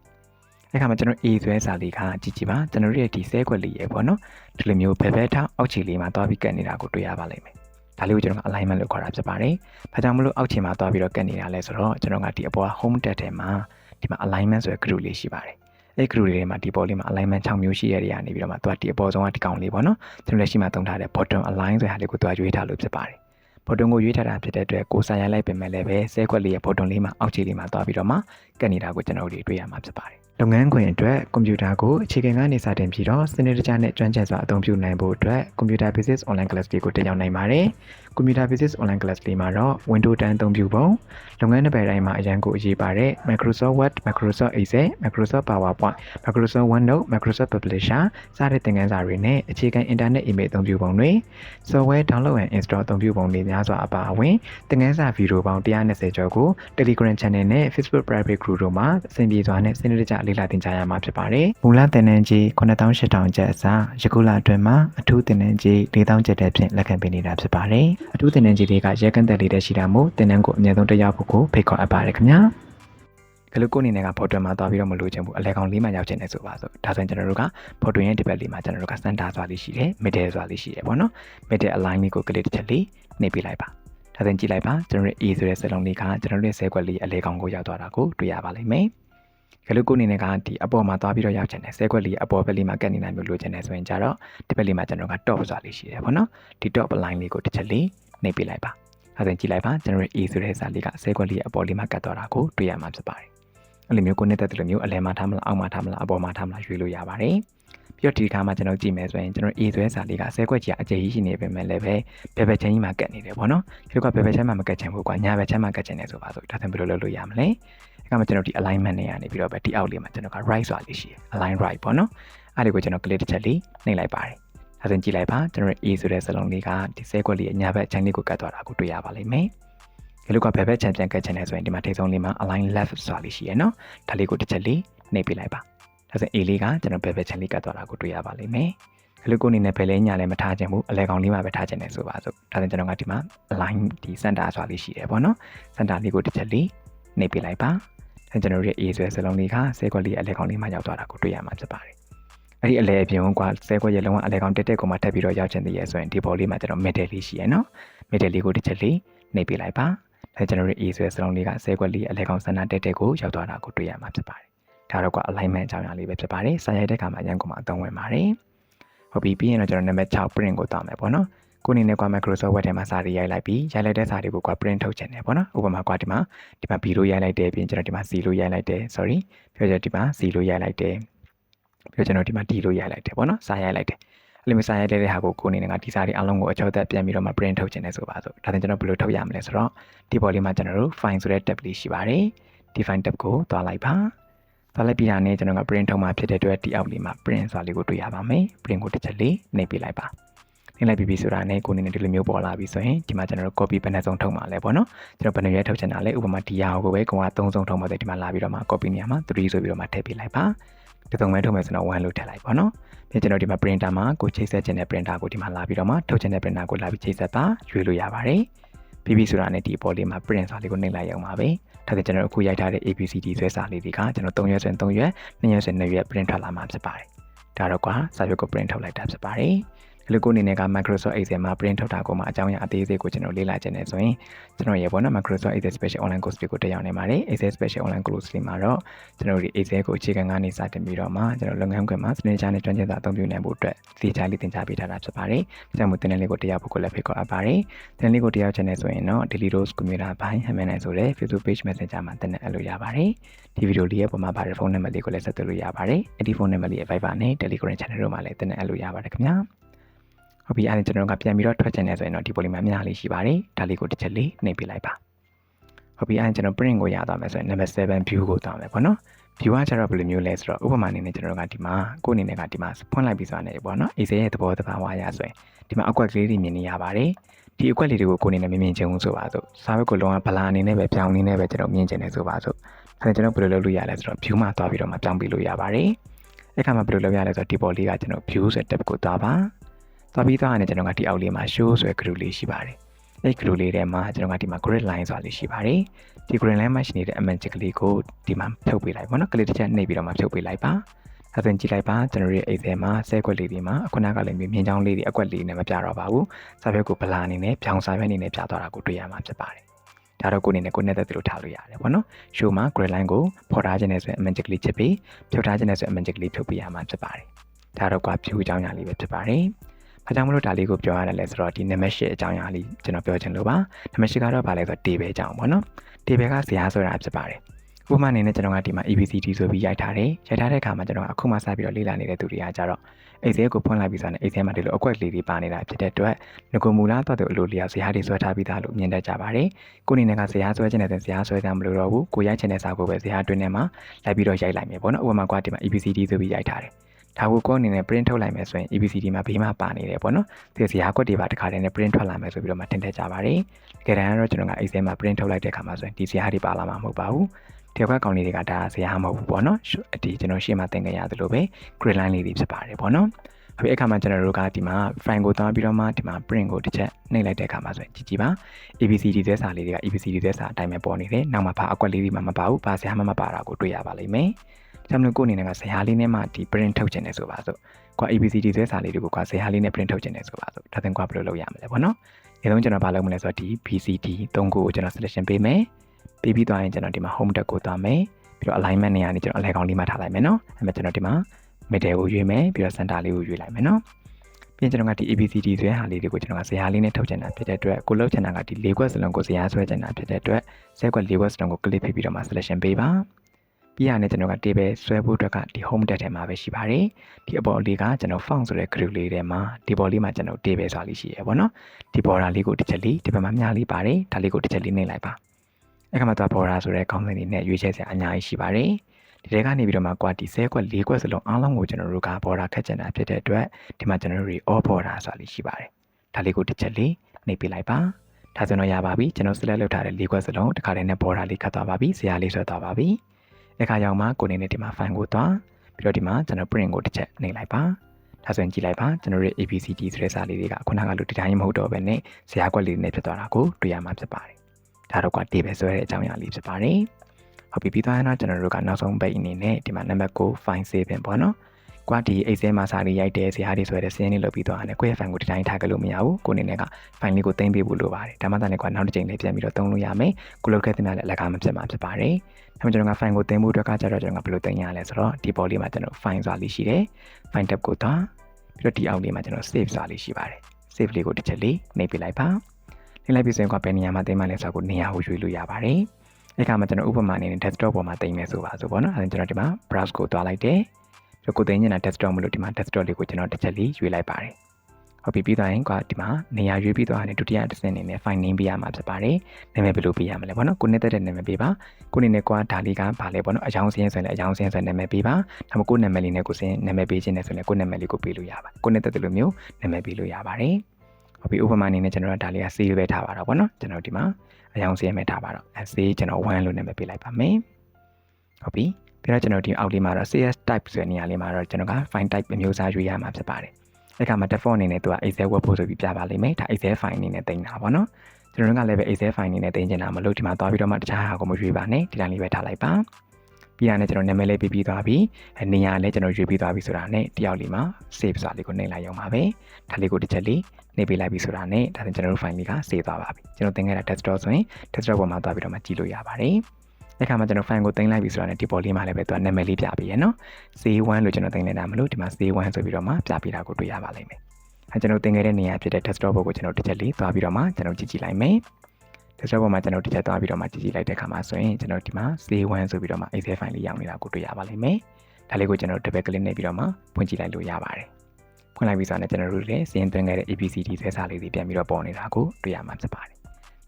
အဲ့ခါမှာကျွန်တော် A ဆိုတဲ့စာလေးကကြည့်ကြည့်ပါကျွန်တော်ရဲ့ဒီဆဲကွက်လေးရေပေါ့နော်ဒီလိုမျိုးဘယ်ဘက်ထောက်အောက်ခြေလေးမှာသွားပြီးကတ်နေတာကိုတွေ့ရပါလိမ့်မယ်ဒါလေးကိုကျွန်တော်က alignment လို့ခေါ်တာဖြစ်ပါတယ်။ဘာကြောင့်မလို့အောက်ခြေမှာသွားပြီးတော့ကတ်နေတာလဲဆိုတော့ကျွန်တော်ကဒီအပေါ်က home tab ထဲမှာ ဒီမှာ alignment ဆိုတဲ့ group လေးရှိပါတယ်။အဲ့ group လေးတွေမှာဒီပေါ်လေးမှာ alignment 6မျိုးရှိရတဲ့နေရာနေပြီးတော့မှသူကဒီအပေါ်ဆုံးကဒီကောင်လေးပေါ့နော်။ကျွန်တော်လက်ရှိမှာသုံးထားတဲ့ bottom align ဆိုတဲ့ဟာလေးကိုသူကရွေးထားလို့ဖြစ်ပါတယ်။ bottom ကိုရွေးထားတာဖြစ်တဲ့အတွက်ကိုဆိုင်ရလိုက်ပင်မဲ့လည်းပဲဆဲခွက်လေးရဲ့ bottom လေးမှာအောက်ခြေလေးမှာသွားပြီးတော့မှကတ်နေတာကိုကျွန်တော်တို့တွေ့ရမှာဖြစ်ပါတယ်။ လုပ်ငန်းခွင်အတွက်ကွန်ပျူတာကိုအခြေခံကနေစတင်ပြီးတော့စနစ်တကျနဲ့ကျွမ်းကျင်စွာအသုံးပြုနိုင်ဖို့အတွက် Computer Basics Online Class တွေကိုတက်ရောက်နိုင်ပါတယ်။ Computer Basics Online Class လေးမှာတော့ Windows 10အသုံးပြုပုံလုပ်ငန်းတစ်ပယ်တိုင်းမှာအရန်ကိုအရေးပါတဲ့ Microsoft Word, Microsoft Excel, Microsoft PowerPoint, Microsoft OneNote, Microsoft Publisher စတဲ့သင်ခန်းစာတွေနဲ့အခြေခံ Internet Email အသုံးပြုပုံတွေ Software Download and Install အသုံးပြုပုံတွေများစွာအပါအဝင်သင်ခန်းစာဗီဒီယိုပေါင်း120ကျော်ကို Telegram Channel နဲ့ Facebook Private Group တို့မှာအဆင်ပြေစွာနဲ့စနစ်တကျလေ့လာသင်ကြားရမှာဖြစ်ပါတယ်။မူလသင်တန်းကြီး9800ကျပ်အစားယခုလအတွင်းမှာအထူးသင်တန်းကြီး4000ကျပ်တဲ့ဖြင့်လက်ခံပေးနေတာဖြစ်ပါတယ်။အထူးသင်တန်းကြီးတွေကရဲကန့်သက်လေးတဲ့ရှိတာမို့သင်တန်းကိုအမြဲတမ်းတက်ရောက်ဖို့ကိုဖိတ်ခေါ်အပ်ပါတယ်ခင်ဗျာ။ကလေးကိုအနေနဲ့ကဖော်တွင်မှာသွားပြီးတော့မလို့ချင်ဘူးအလဲကောင်လေးမှရောက်ချင်တယ်ဆိုပါဆိုဒါဆိုရင်ကျွန်တော်တို့ကဖော်တွင်ရဲ့ဒီဘက်လေးမှာကျွန်တော်တို့ကစန်တာစွာလေးရှိတယ် middle စွာလေးရှိတယ်ပေါ့နော် middle align လေးကိုကလေးတစ်ချက်လေးနှိပ်ပေးလိုက်ပါဒါဆိုရင်ကြည့်လိုက်ပါကျွန်တော်တို့ A ဆိုတဲ့စက်လုံးလေးကကျွန်တော်တို့ရဲ့ဆဲကွက်လေးအလဲကောင်ကိုရောက်သွားတာကိုတွေ့ရပါလိမ့်မယ် ကလေးကိုအနေနဲ့ကဒီအပေါ်မှာသွားပြီးတော့ရောက်ချင်တယ်ဆဲခွက်လေးအပေါ်ဘက်လေးမှာကတ်နေနိုင်မျိုးလိုချင်တယ်ဆိုရင်ကြတော့ဒီဘက်လေးမှာကျွန်တော်က top စွာလေးရှိတယ်ပေါ့နော်ဒီ top line လေးကိုတစ်ချက်လေးနှိပ်ပေးလိုက်ပါအဲဒါကြည့်လိုက်ပါကျွန်တော် A ဆိုတဲ့စာလေးကဆဲခွက်လေးအပေါ်လေးမှာကတ်သွားတာကိုတွေ့ရမှာဖြစ်ပါတယ်အဲ့လိုမျိုးကိုနေတဲ့တလိုမျိုးအလဲမှာထားမလားအောက်မှာထားမလားအပေါ်မှာထားမလားရွေးလို့ရပါတယ်ပြီးတော့ဒီခါမှာကျွန်တော်ကြည့်မယ်ဆိုရင်ကျွန်တော် A ဆွဲစာလေးကဆဲခွက်ကြီးအကျယ်ကြီးရှိနေပေမဲ့လည်းပဲဘယ်ဘက်ချင်းကြီးမှာကတ်နေတယ်ပေါ့နော်ဒီကဘယ်ဘက်ချင်းမှာမကတ်ချင်ဘူးကွာညာဘက်ချင်းမှာကတ်ချင်တယ်ဆိုပါဆိုဒါဆိုဘယ်လိုလုပ်လို့ရမလဲအဲ့ ကမှကျွန်တော်ဒီ alignment နဲ့ရနေပြီးတော့ပဲဒီအောက်လေးမှာကျွန်တော်က right ဆိုတာလေးရှိတယ် align right ပေါ့နော်အဲ့ဒီကိုကျွန်တော် click တစ်ချက်လေးနှိပ်လိုက်ပါတယ်ဒါဆိုရင်ကြည့်လိုက်ပါကျွန်တော် A ဆိုတဲ့စလုံးလေးကဒီဆဲကွက်လေးအညာဘက်ခြမ်းလေးကိုကတ်သွားတာကိုတွေ့ရပါလိမ့်မယ်ဒီလိုကဘယ်ဘက်ခြမ်းပြန်ကတ်ချင်လဲဆိုရင်ဒီမှာထိပ်ဆုံးလေးမှာ align left ဆိုတာလေးရှိရယ်နော်ဒါလေးကိုတစ်ချက်လေးနှိပ်ပြလိုက်ပါဒါဆိုရင် A လေးကကျွန်တော်ဘယ်ဘက်ခြမ်းလေးကတ်သွားတာကိုတွေ့ရပါလိမ့်မယ်ဒီလိုကိုအနေနဲ့ဘယ်လဲညာလဲမထားခြင်းဘူးအလဲကောင်လေးမှာပဲထားခြင်းနဲ့ဆိုပါစို့ဒါဆိုရင်ကျွန်တော်ကဒီမှာ align ဒီ center ဆိုတာလေးရှိတယ်ပေါ့နော် center လေးကိုတစ်ချက်လေးနှိပ်ပြလိုက်ပါဒါ ကျွန်တော်ရဲ့ A ဆိုတဲ့စလုံးလေးကဆဲကွက်လေးအလဲကောင်လေးမှာရောက်သွားတာကိုတွေ့ရမှာဖြစ်ပါတယ်အဲ့ဒီအလဲအပြင်ကဆဲကွက်ရဲ့လုံးဝအလဲကောင်တက်တက်ကိုမှထပ်ပြီးတော့ရောက်ချင်သေးရဲ့ဆိုရင်ဒီဘော်လေးမှာကျွန်တော် middle လေးရှိရယ်နော် middle လေးကိုတစ်ချက်လေးနှိပ်ပြလိုက်ပါဒါကျွန်တော်ရဲ့ A ဆိုတဲ့စလုံးလေးကဆဲကွက်လေးအလဲကောင်စန္ဒတက်တက်ကိုရောက်သွားတာကိုတွေ့ရမှာဖြစ်ပါတယ်ဒါတော့က alignment အကြောင်းအရာလေးပဲဖြစ်ပါတယ်စာရိုက်တဲ့အခါမှာအရင်ကမှအသုံးဝင်ပါတယ်ဟုတ်ပြီပြီးရင်တော့ကျွန်တော်နံပါတ်6 print ကိုတောင်းမယ်ပေါ့နော် ကိုအနေနဲ့ကွာ Microsoft Word ထဲမှာစာတွေရိုက်လိုက်ပြီးရိုက်လိုက်တဲ့စာတွေကိုကွာ print ထုတ်ချင်တယ်ပေါ့နော်ဥပမာကွာဒီမှာဒီမှာ B လို့ရိုက်လိုက်တယ်ပြီးရင်ကျွန်တော်ဒီမှာ C လို့ရိုက်လိုက်တယ် sorry ပြောကြဒီမှာ C လို့ရိုက်လိုက်တယ်ပြီးတော့ကျွန်တော်ဒီမှာ D လို့ရိုက်လိုက်တယ်ပေါ့နော်စာရိုက်လိုက်တယ်အဲ့လိုမျိုးစာရိုက်တဲ့ဟာကိုကိုအနေနဲ့ကဒီစာတွေအလုံးကိုအကြောက်သက်ပြန်ပြီးတော့မှ print ထုတ်ချင်တယ်ဆိုပါဆိုဒါဆိုကျွန်တော်ဘယ်လိုထုတ်ရမလဲဆိုတော့ဒီပေါ်လေးမှာကျွန်တော်တို့ file ဆိုတဲ့ tab လေးရှိပါတယ်ဒီ file tab ကိုတွားလိုက်ပါသွားလိုက်ပြီးတာနဲ့ကျွန်တော်က print ထုတ်မှဖြစ်တဲ့အတွက်ဒီအောက်လေးမှာ print ဆိုတာလေးကိုတွေ့ရပါမယ် print ကိုတစ်ချက်လေးနှိပ်ပြလိုက်ပါ နှိပ်လိုက်ပြီးပြီဆိုတာနဲ့ကိုနေနဲ့ဒီလိုမျိုးပေါ်လာပြီဆိုရင်ဒီမှာကျွန်တော်တို့ copy ဘယ်နှစုံထုတ်မှာလဲပေါ့နော်ကျွန်တော်ဘယ်နှရွက်ထုတ်ချင်တာလဲဥပမာဒီဟာကိုပဲကိုက3စုံထုတ်မှာဆိုဒီမှာလာပြီးတော့မှ copy နေရာမှာ3ဆိုပြီးတော့မှထည့်ပေးလိုက်ပါဒီစုံပဲထုတ်မယ်ဆိုတော့1လို့ထည့်လိုက်ပေါ့နော်ပြီးကျွန်တော်ဒီမှာ printer မှာကိုချိတ်ဆက်ခြင်းတဲ့ printer ကိုဒီမှာလာပြီးတော့မှထုတ်ခြင်းတဲ့ printer ကိုလာပြီးချိတ်ဆက်ပါရွေးလို့ရပါတယ်ပြီးပြီဆိုတာနဲ့ဒီပေါ်လေးမှာ print စာလေးကိုနှိပ်လိုက်ရအောင်ပါပဲဒါဆိုကျွန်တော်အခုရိုက်ထားတဲ့ ABCD ဆွဲစာလေးတွေကကျွန်တော်3ရွက်ဆိုရင်3ရွက်2ရွက်ဆိုရင်2ရွက် print ထွက်လာမှာဖြစ်ပါတယ်ဒါတော့ကွာစာရွက်ကို print ထုတ်လိုက်တာဖြစ်ပါတယ်ဒီ လိုကိုအနေနဲ့က Microsoft Excel မှာ print ထုတ်တာကိုမှအကြောင်းအရာအသေးစိတ်ကိုကျွန်တော်လေ့လာခြင်းနဲ့ဆိုရင်ကျွန်တော်ရေပေါ်နော် Microsoft Excel Special Online Course တွေကိုတက်ရောက်နေပါတယ် Excel Special Online Course တွေမှာတော့ကျွန်တော်ဒီ Excel ကိုအခြေခံကနေစတင်ပြီးတော့မှကျွန်တော်လုပ်ငန်းခွင်မှာစနစ်ချနဲ့ကျွမ်းကျင်စွာအသုံးပြုနိုင်ဖို့အတွက်သေချာလေးသင်ကြားပေးထားတာဖြစ်ပါတယ်။ဒါကြောင့်မို့တင်တဲ့လေးကိုတက်ရောက်ဖို့ကိုလည်းဖိတ်ခေါ်အပ်ပါတယ်။တင်တဲ့လေးကိုတက်ရောက်ခြင်းနဲ့ဆိုရင်တော့ Daily Dose Computer ဘိုင်းဟမ်မန်နဲ့ဆိုတဲ့ Facebook Page Messenger မှာတင်တဲ့အလို့ရပါတယ်။ဒီဗီဒီယိုလေးရဲ့ပုံမှာပါတဲ့ဖုန်းနံပါတ်လေးကိုလည်းဆက်သွယ်လို့ရပါတယ်။အဲ့ဒီဖုန်းနံပါတ်လေးရဲ့ Viber နဲ့ Telegram Channel တို့မှာလည်းတင်တဲ့အလို့ရပါတယ်ခင်ဗျာ။ ဟုတ်ပြီအဲ့ဒါကျွန်တော်ကပြန်ပြီးတော့ထွက်ချင်တယ်ဆိုရင်တော့ဒီပိုလီမာအများလေးရှိပါတယ်ဒါလေးကိုတစ်ချက်လေးနှိပ်ပြလိုက်ပါဟုတ်ပြီအဲ့ဒါကျွန်တော် print ကိုရသွားမယ်ဆိုရင် number 7 view ကိုတောင်းမယ်ပေါ့နော် view ကကျတော့ဘယ်လိုမျိုးလဲဆိုတော့ဥပမာအနေနဲ့ကျွန်တော်ကဒီမှာကိုယ်အနေနဲ့ကဒီမှာဖွင့်လိုက်ပြီးဆိုတော့ねပေါ့နော် AC ရဲ့သဘောတဘာဝရဆိုရင်ဒီမှာအကွက်ကလေးတွေမြင်နေရပါတယ်ဒီအကွက်လေးတွေကိုကိုယ်အနေနဲ့မမြင်ချင်ဘူးဆိုပါစို့စာရွက်ကိုလုံးဝဗလာအနေနဲ့ပဲပြောင်းအနေနဲ့ပဲကျွန်တော်မြင်ချင်တယ်ဆိုပါစို့အဲဒါကျွန်တော်ဘယ်လိုလုပ်လို့ရလဲဆိုတော့ view မှာသွားပြီးတော့မှပြောင်းပြီးလို့ရပါတယ်အဲ့ခါမှာဘယ်လိုလုပ်ရလဲဆိုတော့ဒီပေါ်လေးကကျွန်တော် view ဆိုတဲ့ tab ကိုသွားပါ သွားပြီးသွားရင်ကျွန်တော်ကဒီအောက်လေးမှာ show ဆိုတဲ့ group လေးရှိပါတယ်။အဲ့ group လေးထဲမှာကျွန်တော်ကဒီမှာ grid line ဆိုတာလေးရှိပါတယ်။ဒီ grid line မှာရှိနေတဲ့ image ကလေးကိုဒီမှာဖြုတ်ပေးလိုက်ပေါ့နော်။ကလေးတစ်ချက်နှိပ်ပြီးတော့မှဖြုတ်ပေးလိုက်ပါ။အဲဒါကြည့်လိုက်ပါကျွန်တော်ရဲ့ Excel မှာဆဲကွက်လေးတွေမှာအခုနကလည်းမြင်းချောင်းလေးတွေအကွက်လေးနဲ့မပြတော့ပါဘူး။စာရွက်ကိုဗလာအနေနဲ့ဖြောင်းစာရွက်အနေနဲ့ပြသွားတာကိုတွေ့ရမှာဖြစ်ပါတယ်။ဒါတော့ကိုအနေနဲ့ကိုနဲ့သက်သလိုထားလို့ရတယ်ပေါ့နော်။ show မှာ grid line ကိုဖော်ထားခြင်းနဲ့ဆိုရင် image ကလေးချစ်ပြီးဖြုတ်ထားခြင်းနဲ့ဆိုရင် image ကလေးဖြုတ်ပေးရမှာဖြစ်ပါတယ်။ဒါတော့က view အကြောင်းအရာလေးပဲဖြစ်ပါတယ်။။ ဘာကြောင့်မလို့ဒါလေးကိုပြောရတယ်လဲဆိုတော့ဒီ number 8အကြောင်းအရာလေးကျွန်တော်ပြောချင်လို့ပါ။ number 8ကတော့ဘာလဲဆိုတော့ table အကြောင်းပေါ့နော်။ table ကဇာတ်ဆိုတာဖြစ်ပါတယ်။ဥပမာအနေနဲ့ကျွန်တော်ကဒီမှာ ABCD ဆိုပြီးရိုက်ထားတယ်။ရိုက်ထားတဲ့အခါမှာကျွန်တော်အခုမှစပြီးတော့လေ့လာနေတဲ့သူတွေကကြတော့ Excel ကိုဖွင့်လိုက်ပြီးဆိုရင် Excel မှာဒီလိုအကွက်လေးတွေပါနေတာဖြစ်တဲ့အတွက်ငကိုမူလားတော့သူအလိုလျောက်ဇာတ်တွေဆွဲထားပြီးသားလို့မြင်တတ်ကြပါတယ်။ကိုအနေနဲ့ကဇာတ်ဆွဲခြင်းနဲ့ဇာတ်ဆွဲကြမလို့တော့ဘူး။ကိုရိုက်ချင်တဲ့စာကိုပဲဇာတ်တွင်းထဲမှာလိုက်ပြီးတော့ရိုက်လိုက်မယ်ပေါ့နော်။ဥပမာကဒီမှာ ABCD ဆိုပြီးရိုက်ထားတယ်။ ဒါကိုကိုအနေနဲ့ print ထုတ်လိုက်မယ်ဆိုရင် ABCD မှာဘေးမှာပါနေတယ်ပေါ့နော်။ဒီဇာတ်ကွက်တွေပါတစ်ခါတည်းနဲ့ print ထွက်လာမယ်ဆိုပြီးတော့မှထင်တတ်ကြပါတယ်။တကယ်တမ်းတော့ကျွန်တော်က Excel မှာ print ထုတ်လိုက်တဲ့အခါမှာဆိုရင်ဒီဇာတ်တွေပါလာမှာမဟုတ်ပါဘူး။ဒီကွက်ကောင်လေးတွေကဒါဇာတ်မဟုတ်ဘူးပေါ့နော်။ဒီကျွန်တော်ရှေ့မှာသင်ခဲ့ရသလိုပဲ grid line လေးတွေဖြစ်ပါတယ်ပေါ့နော်။အခုအခါမှာကျွန်တော်တို့ကဒီမှာ file ကိုသွားပြီးတော့မှဒီမှာ print ကိုတစ်ချက်နှိပ်လိုက်တဲ့အခါမှာဆိုရင်ကြည့်ကြည့်ပါ ABCD သဲစာလေးတွေက ABCD သဲစာအတိုင်းပဲပေါ်နေတယ်။နောက်မှာဘာအကွက်လေးတွေမှမပါဘူး။ဘာဇာတ်မှမပါတာကိုတွေ့ရပါလိမ့်မယ်။ ဒါမှမဟုတ်ကိုအနေနဲ့ကဇာတ်လေးနဲ့မှဒီ print ထုတ်ခြင်းနဲ့ဆိုပါစို့ကွာ ABCD ဆွဲစာလေးတွေကိုကွာဇာတ်လေးနဲ့ print ထုတ်ခြင်းနဲ့ဆိုပါစို့ဒါသင်ကွာဘယ်လိုလုပ်ရမလဲပေါ့နော်ဒီလုံးကျွန်တော်ဘာလုပ်မလဲဆိုတော့ဒီ BCD 3ခုကိုကျွန်တော် selection ပေးမယ်ပေးပြီးသွားရင်ကျွန်တော်ဒီမှာ home tab ကိုသွားမယ်ပြီးတော့ alignment နေရာနေကျွန်တော်အလဲကောင်လေးမှထားလိုက်မယ်နော်အဲ့မဲ့ကျွန်တော်ဒီမှာ middle ကိုရွေးမယ်ပြီးတော့ center လေးကိုရွေးလိုက်မယ်နော်ပြီးရင်ကျွန်တော်ကဒီ ABCD ဆွဲဟာလေးတွေကိုကျွန်တော်ကဇာတ်လေးနဲ့ထုတ်ချင်တာဖြစ်တဲ့အတွက်ကိုလုပ်ချင်တာကဒီ၄ခွက်စလုံးကိုဇာတ်ဆွဲချင်တာဖြစ်တဲ့အတွက်ဇာတ်ခွက်၄ခွက်စလုံးကို click ဖိပြီးတော့မှ selection ပေးပါ ပြီးရတဲ့ကျွန်တော်က table ဆွဲဖို့အတွက်ကဒီ home tab ထဲမှာပဲရှိပါတယ်ဒီအပေါ်လေးကကျွန်တော် font ဆိုတဲ့ group လေးထဲမှာဒီပေါ်လေးမှာကျွန်တော် table ဆိုတာလေးရှိရပါတော့ဒီ border လေးကိုတစ်ချက်လေးဒီဘက်မှာမြားလေးပါတယ်ဒါလေးကိုတစ်ချက်လေးနှိပ်လိုက်ပါအဲ့ခါမှာသွား border ဆိုတဲ့ခေါင်းစဉ်လေးနဲ့ရွေးချယ်စရာအများကြီးရှိပါတယ်ဒီထဲကနေပြီးတော့မှကွာဒီ10ကွက်4ကွက်စလုံးအားလုံးကိုကျွန်တော်တို့ကဘော်ဒါခတ်ကျင်တာဖြစ်တဲ့အတွက်ဒီမှာကျွန်တော်တို့တွေ all border ဆိုတာလေးရှိပါတယ်ဒါလေးကိုတစ်ချက်လေးနှိပ်ပြလိုက်ပါဒါဆိုတော့ရပါပြီကျွန်တော် select လုပ်ထားတဲ့၄ခွက်စလုံးတစ်ခါတည်းနဲ့ border လေးခတ်သွားပါပြီဇာတ်လေးဆွဲသွားပါပြီ အခါရောက်မှကိုနေနဲ့ဒီမှာ file ကိုသွားပြီးတော့ဒီမှာကျွန်တော် print ကိုတစ်ချက်နှိပ်လိုက်ပါဒါဆိုရင်ကြည့်လိုက်ပါကျွန်တော်တို့ ABCD ဆိုတဲ့စာလေးတွေကခုနကလိုဒီတိုင်းမဟုတ်တော့ဘဲနဲ့ဇာတ်ကွက်လေးနဲ့ဖြစ်သွားတာကိုတွေ့ရမှာဖြစ်ပါတယ်ဒါတော့က table ဆွဲတဲ့အကြောင်းအရာလေးဖြစ်ပါတယ်ဟုတ်ပြီပြီးသွားရင်တော့ကျွန်တော်တို့ကနောက်ဆုံး page အနေနဲ့ဒီမှာ number ကို file saving ပေါ့နော် ကွာဒီ Excel မှာစာလေးရိုက်တယ်ဇာတ်တွေဆွဲတယ်စင်းလေးလုပ်ပြီးသွားတယ်ကိုယ့်ရဲ့ file ကိုဒီတိုင်းထားကြလို့မရဘူးကိုအနေနဲ့က file လေးကိုသိမ်းပေးဖို့လိုပါတယ်ဒါမှသာလည်းကွာနောက်တစ်ချိန်လေးပြန်ပြီးတော့သုံးလို့ရမယ်ကိုလုပ်ခဲ့တဲ့များလည်းအလကားမဖြစ်မှာဖြစ်ပါတယ်ဒါမှကျွန်တော်က file ကိုသိမ်းဖို့အတွက်ကကြတော့ကျွန်တော်ကဘယ်လိုသိမ်းရလဲဆိုတော့ဒီပေါ်လေးမှာကျွန်တော် file ဆိုတာလေးရှိတယ် file tab ကိုသွားပြီးတော့ဒီအောက်လေးမှာကျွန်တော် save ဆိုတာလေးရှိပါတယ် save လေးကိုတစ်ချက်လေးနှိပ်ပြလိုက်ပါနှိပ်လိုက်ပြီးဆိုရင်ကဘယ်နေရာမှာသိမ်းမှလဲဆိုတော့ကိုနေရာကိုရွေးလို့ရပါတယ်အဲ့ခါမှာကျွန်တော်ဥပမာအနေနဲ့ desktop ပေါ်မှာသိမ်းမယ်ဆိုပါဆိုပေါ့နော်အဲဒါကျွန်တော်ဒီမှာ browse ကိုသွားလိုက်တယ် ပြီးကိုသိမ်းနေတာ desktop မလို့ဒီမှာ desktop လေးကိုကျွန်တော်တစ်ချက်လေးရွေးလိုက်ပါတယ်ဟုတ်ပြီပြီးသွားရင်ကဒီမှာနေရာရွေးပြီးသွားတယ်ဒုတိယတစ်ဆင့်အနေနဲ့ file name ပေးရမှာဖြစ်ပါတယ်နာမည်ဘယ်လိုပေးရမလဲပေါ့နော်ကိုနဲ့တက်တဲ့နာမည်ပေးပါကိုနေနဲ့ကွာဒါလေးကဘာလဲပေါ့နော်အကြောင်းစင်းဆိုရင်လည်းအကြောင်းစင်းဆိုရင်နာမည်ပေးပါဒါမှမဟုတ်ကိုနာမည်လေးနဲ့ကိုစင်းနာမည်ပေးခြင်းနဲ့ဆိုရင်ကိုနာမည်လေးကိုပေးလို့ရပါကိုနဲ့တက်တဲ့လိုမျိုးနာမည်ပေးလို့ရပါတယ်ဟုတ်ပြီဥပမာအနေနဲ့ကျွန်တော်တို့ဒါလေးက save ပဲထားပါတော့ပေါ့နော်ကျွန်တော်ဒီမှာအကြောင်းစင်းမဲ့ထားပါတော့အဲ save ကျွန်တော်1လို့နာမည်ပေးလိုက်ပါမယ်ဟုတ်ပြီ ပြီးတော့ကျွန်တော်ဒီအောက်လေးမှာတော့ CS type ဆိုတဲ့နေရာလေးမှာတော့ကျွန်တော်က file type အမျိုးအစားရွေးရမှာဖြစ်ပါတယ်။အဲ့ကမှာ default အနေနဲ့သူက Excel web ဖို့ဆိုပြီးပြပါလိမ့်မယ်။ဒါ Excel file အနေနဲ့တင်တာပေါ့နော်။ကျွန်တော်တို့ကလည်းပဲ Excel file အနေနဲ့တင်ချင်တာမလို့ဒီမှာသွားပြီးတော့မှတခြားဟာကိုမရွေးပါနဲ့ဒီတိုင်းလေးပဲထားလိုက်ပါ။ပြီးတာနဲ့ကျွန်တော်နာမည်လေးပေးပြီးသွားပြီ။နေရာလည်းကျွန်တော်ရွေးပြီးသွားပြီဆိုတာနဲ့တယောက်လေးမှာ save ဆိုတာလေးကိုနှိပ်လိုက်ရုံပါပဲ။ဒါလေးကိုတစ်ချက်လေးနှိပ်ပေးလိုက်ပြီဆိုတာနဲ့ဒါဆိုကျွန်တော်တို့ file လေးက save သွားပါပြီ။ကျွန်တော်တင်ခဲ့တာ desktop ဆိုရင် desktop ပေါ်မှာသွားပြီးတော့မှကြည့်လို့ရပါတယ်။ အဲ့ခါမှာကျွန်တော် file ကိုတင်လိုက်ပြီဆိုတာနဲ့ဒီပေါ်လေးမှာလည်းပဲသူကနာမည်လေးပြပေးရနော် C1 လို့ကျွန်တော်တင်နေတာမလို့ဒီမှာ C1 ဆိုပြီးတော့မှပြပေးတာကိုတွေ့ရပါလိမ့်မယ်အဲကျွန်တော်တင်ခဲ့တဲ့နေရာဖြစ်တဲ့ desktop ဘောကိုကျွန်တော်တစ်ချက်လေးသွားပြီးတော့မှကျွန်တော်ကြည့်ကြည့်လိုက်မယ် desktop ဘောမှာကျွန်တော်တစ်ချက်သွားပြီးတော့မှကြည့်ကြည့်လိုက်တဲ့အခါမှာဆိုရင်ကျွန်တော်ဒီမှာ C1 ဆိုပြီးတော့မှ Excel file လေးရောက်နေတာကိုတွေ့ရပါလိမ့်မယ်ဒါလေးကိုကျွန်တော် double click နဲ့ပြီးတော့မှဖွင့်ကြည့်လိုက်လို့ရပါတယ်ဖွင့်လိုက်ပြီဆိုတော့ကျွန်တော်တို့လည်းစီရင်သွင်းခဲ့တဲ့ ABCD ဆွဲစာလေးတွေပြန်ပြီးတော့ပေါ်နေတာကိုတွေ့ရမှာဖြစ်ပါတယ်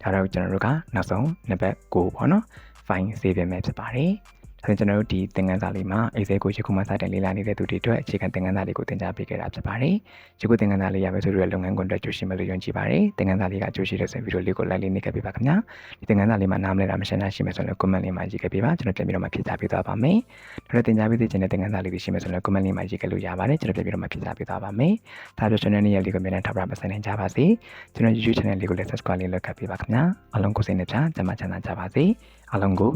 ဒါတော့ကျွန်တော်တို့ကနောက်ဆုံးနံပါတ်9ပေါ့နော် file save မယ်ဖြစ်ပါတယ်။ဒါဆိုကျွန်တော်တို့ဒီသင်ခန်းစာလေးမှာ Excel ကိုယခုမှစတင်လေ့လာနေတဲ့သူတွေအတွက်အခြေခံသင်ခန်းစာလေးကိုသင်ကြားပေးခဲ့တာဖြစ်ပါတယ်။ယခုသင်ခန်းစာလေးရမယ်ဆိုတော့လုပ်ငန်းခွင်အတွက်ကြိုးရှိမယ်လို့ယုံကြည်ပါတယ်။သင်ခန်းစာလေးကကြိုးရှိတဲ့ဆိုဗီဒီယိုလေးကို like လေးနှိပ်ခဲ့ပေးပါခင်ဗျာ။ဒီသင်ခန်းစာလေးမှာနားမလည်တာမရှင်းတာရှိမယ်ဆိုရင် comment လေးမှာရေးခဲ့ပေးပါကျွန်တော်ပြန်ပြီးတော့မှဖြေကြားပေးသွားပါမယ်။ဒါနဲ့သင်ကြားပေးသိချင်တဲ့သင်ခန်းစာလေးတွေရှိမယ်ဆိုရင် comment လေးမှာရေးခဲ့လို့ရပါတယ်ကျွန်တော်ပြန်ပြီးတော့မှဖြေကြားပေးသွားပါမယ်။ဒါပြော channel လေးလေးကိုမြန်မြန်ထောက်ပြပါဆိုင်နိုင်ကြပါစေ။ကျွန်တော် YouTube channel လေးကိုလည်း subscribe လေးလုပ်ခဲ့ပေးပါခင်ဗျာ။အားလုံးကိုစိတ်နှပြကျမ်းမာချမ်းသာကြပါစေ။ အားလုံးကို